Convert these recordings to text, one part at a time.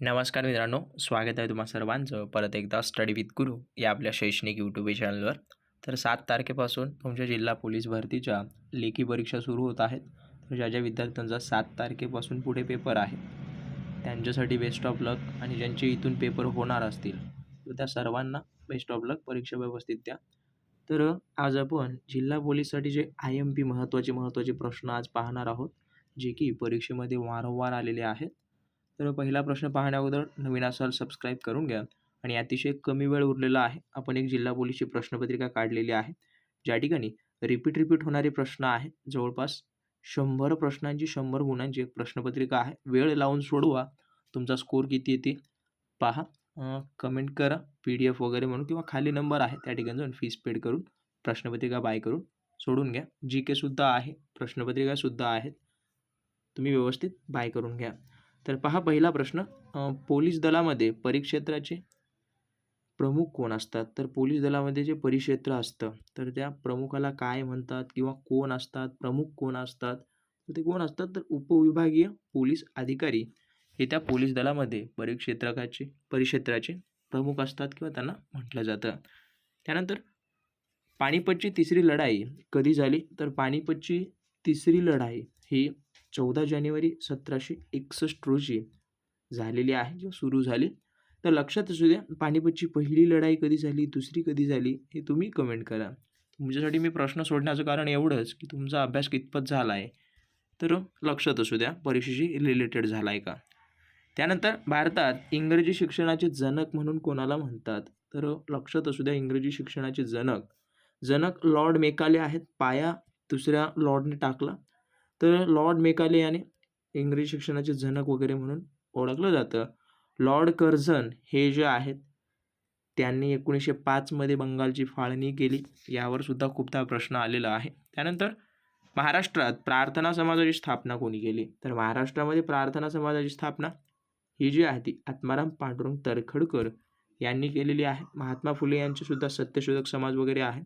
नमस्कार मित्रांनो स्वागत आहे तुम्हा सर्वांचं. परत एकदा स्टडी विथ गुरु या आपल्या शैक्षणिक यूट्यूब चॅनलवर तर सात तारखेपासून तुमच्या जिल्हा पोलीस भरतीच्या लेखी परीक्षा सुरू होत आहेत. तर ज्या ज्या विद्यार्थ्यांचा सात तारखेपासून पुढे पेपर आहे त्यांच्यासाठी बेस्ट ऑफ लक आणि ज्यांचे इथून पेपर होणार असतील तर त्या सर्वांना बेस्ट ऑफ लक परीक्षा व्यवस्थित द्या. तर आज आपण जिल्हा पोलीससाठी जे आय एम पी महत्त्वाचे महत्त्वाचे प्रश्न आज पाहणार आहोत जे की परीक्षेमध्ये वारंवार आलेले आहेत. तर पहिला प्रश्न पाहण्याअगोदर नवीन असाल सबस्क्राईब करून घ्या. आणि अतिशय कमी वेळ उरलेला आहे. आपण एक जिल्हा पोलीसची प्रश्नपत्रिका काढलेली आहे. ज्या ठिकाणी रिपीट रिपीट होणारे प्रश्न आहेत. जवळपास शंभर प्रश्नांची शंभर गुणांची एक प्रश्नपत्रिका आहे. वेळ लावून सोडवा. तुमचा स्कोर किती येते पहा. कमेंट करा. पी डी एफ वगैरे म्हणून किंवा खाली नंबर आहे. त्या ठिकाणी जाऊन फीस पेड करून प्रश्नपत्रिका बाय करून सोडून घ्या. जी केसुद्धा आहे. प्रश्नपत्रिकासुद्धा आहेत. तुम्ही व्यवस्थित बाय करून घ्या. तर पहा पहिला प्रश्न. पोलीस दलामध्ये परिक्षेत्राचे प्रमुख कोण असतात? तर पोलीस दलामध्ये जे परिक्षेत्र असतं तर त्या प्रमुखाला काय म्हणतात किंवा कोण असतात? प्रमुख कोण असतात? तर ते कोण असतात? तर उपविभागीय पोलीस अधिकारी हे त्या पोलीस दलामध्ये परिक्षेत्रकाचे परिक्षेत्राचे प्रमुख असतात किंवा त्यांना म्हटलं जातं. त्यानंतर पानिपतची तिसरी लढाई कधी झाली? तर पानिपतची तिसरी लढाई ही चौदा जानेवारी सतराशे एकसष्ट रोजी झालेली आहे किंवा सुरू झाली. तर लक्षात असू द्या पानिपतची पहिली लढाई कधी झाली दुसरी कधी झाली हे तुम्ही कमेंट करा. तुमच्यासाठी मी प्रश्न सोडण्याचं कारण एवढंच की तुमचा अभ्यास कितपत झाला आहे तर लक्षात असू द्या परीक्षेशी रिलेटेड झाला आहे का? त्यानंतर भारतात इंग्रजी शिक्षणाचे जनक म्हणून कोणाला म्हणतात? तर लक्षात असू द्या इंग्रजी शिक्षणाचे जनक. जनक लॉर्ड मेकाले आहेत पाया दुसऱ्या लॉर्डने टाकला. तर लॉर्ड मेकाले याने इंग्रजी शिक्षणाचे जनक वगैरे म्हणून ओळखलं जातं. लॉर्ड कर्झन हे जे आहेत त्यांनी एकोणीसशे पाचमध्ये बंगालची फाळणी केली. यावर सुद्धा खूपदा प्रश्न आलेला आहे. त्यानंतर महाराष्ट्रात प्रार्थना समाजाची स्थापना कोणी केली? तर महाराष्ट्रामध्ये प्रार्थना समाजाची स्थापना ही जी आहे ती आत्माराम पांडुरंग तरखडकर यांनी केलेली आहे. महात्मा फुले यांचे सुद्धा सत्यशोधक समाज वगैरे आहे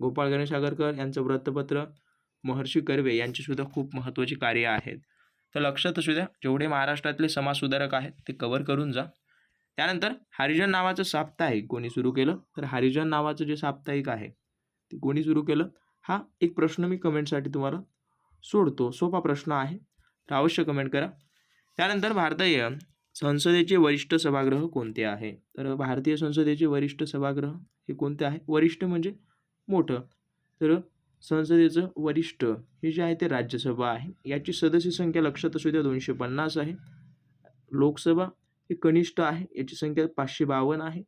गोपाळ गणेश आगरकर यांचं वृत्तपत्र महर्षी कर्वे यांचीसुद्धा खूप महत्त्वाची कार्य आहेत. तर लक्षात असू द्या जेवढे महाराष्ट्रातले समाजसुधारक आहेत ते कवर करून जा. त्यानंतर हरिजन नावाचं साप्ताहिक कोणी सुरू केलं? तर हरिजन नावाचं जे साप्ताहिक आहे ते कोणी सुरू केलं? हा एक प्रश्न मी कमेंटसाठी तुम्हाला सोडतो. सोपा प्रश्न आहे. तर अवश्य कमेंट करा. त्यानंतर भारतीय संसदेचे वरिष्ठ सभागृह कोणते आहे? तर भारतीय संसदेचे वरिष्ठ सभागृह हे कोणते आहे? वरिष्ठ म्हणजे मोठं. तर संसदेचं वरिष्ठ हे जे आहे ते राज्यसभा आहे याची सदस्य संख्या लक्षात असू द्या दोनशे पन्नास आहे. लोकसभा हे कनिष्ठ आहे याची संख्या पाचशे बावन्न आहे.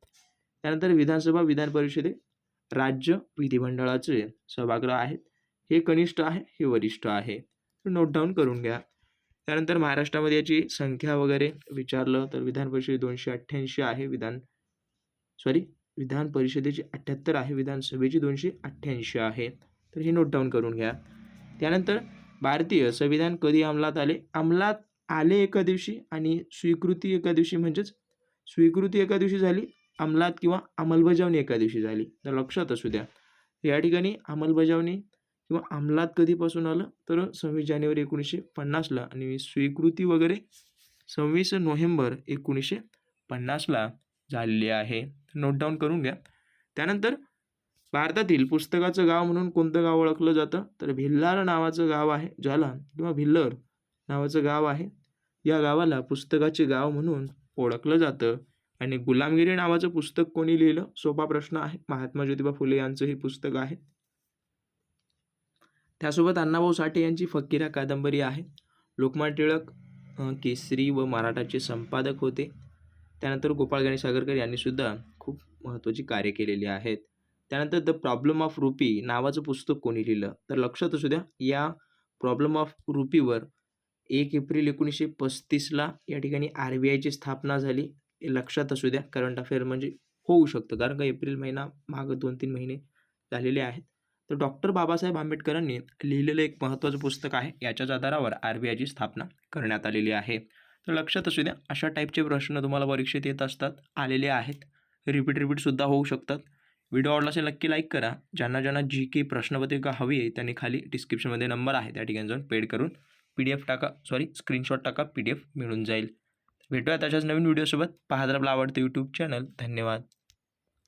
त्यानंतर विधानसभा विधान परिषदे राज्य विधिमंडळाचे सभागृह आहेत. हे कनिष्ठ आहे हे वरिष्ठ आहे. नोट डाऊन करून घ्या. त्यानंतर महाराष्ट्रामध्ये याची संख्या वगैरे विचारलं तर विधान परिषद दोनशे अठ्ठ्याऐंशी आहे विधान सॉरी विधान परिषदेची अठ्ठ्याहत्तर आहे विधानसभेची दोनशे अठ्ठ्याऐंशी आहे. तर हे नोट डाऊन करून घ्या. त्यानंतर भारतीय संविधान कधी अंमलात आले? अंमलात आले एका दिवशी आणि स्वीकृती एका दिवशी म्हणजेच स्वीकृती एका दिवशी झाली अंमलात किंवा अंमलबजावणी एका दिवशी झाली. तर लक्षात असू द्या. या ठिकाणी अंमलबजावणी किंवा अंमलात कधीपासून आलं? तर सव्वीस जानेवारी एकोणीसशे पन्नासला आणि स्वीकृती वगैरे सव्वीस नोव्हेंबर एकोणीसशे पन्नासला झालेली आहे. नोट डाऊन करून घ्या. त्यानंतर भारतातील पुस्तकाचं गाव म्हणून कोणतं गाव ओळखलं जातं? तर भिल्लार नावाचं गाव आहे. ज्याला किंवा भिल्लर नावाचं गाव आहे. या गावाला पुस्तकाचे गाव म्हणून ओळखलं जातं. आणि गुलामगिरी नावाचं पुस्तक कोणी लिहिलं? सोपा प्रश्न आहे. महात्मा ज्योतिबा फुले यांचं हे पुस्तक आहे. त्यासोबत अण्णाभाऊ साठे यांची फकीरा कादंबरी आहे. लोकमान्य टिळक केसरी व मराठाचे संपादक होते. त्यानंतर गोपाळ गणेश आगरकर यांनीसुद्धा खूप महत्त्वाची कार्य केलेली आहेत. त्यानंतर द प्रॉब्लेम ऑफ रुपी नावाचं पुस्तक कोणी लिहिलं? तर लक्षात असू द्या या प्रॉब्लेम ऑफ रुपीवर एक एप्रिल एकोणीसशे पस्तीसला या ठिकाणी आर बी आयची स्थापना झाली. लक्षात असू द्या करंट अफेअर म्हणजे होऊ शकतं कारण का एप्रिल महिना मागं दोन तीन महिने झालेले आहेत. तर डॉक्टर बाबासाहेब आंबेडकरांनी लिहिलेलं एक महत्त्वाचं पुस्तक आहे याच्याच आधारावर आर बी आयची स्थापना करण्यात आलेली आहे. तर लक्षात असू द्या अशा टाईपचे प्रश्न तुम्हाला परीक्षेत येत असतात आलेले आहेत. रिपीट रिपीटसुद्धा होऊ शकतात. व्हिडिओ आवडला असेल नक्की लाईक करा. ज्यांना ज्यांना जी की प्रश्नपत्रिका हवी आहे त्यांनी खाली डिस्क्रिप्शनमध्ये नंबर आहे त्या ठिकाणी जाऊन पेड करून पी डी एफ टाका. सॉरी स्क्रीनशॉट टाका पी डी एफ मिळून जाईल. भेटूया त्याच्याच नवीन व्हिडिओसोबत पाहत आपलं आवडतं यूट्यूब चॅनल धन्यवाद.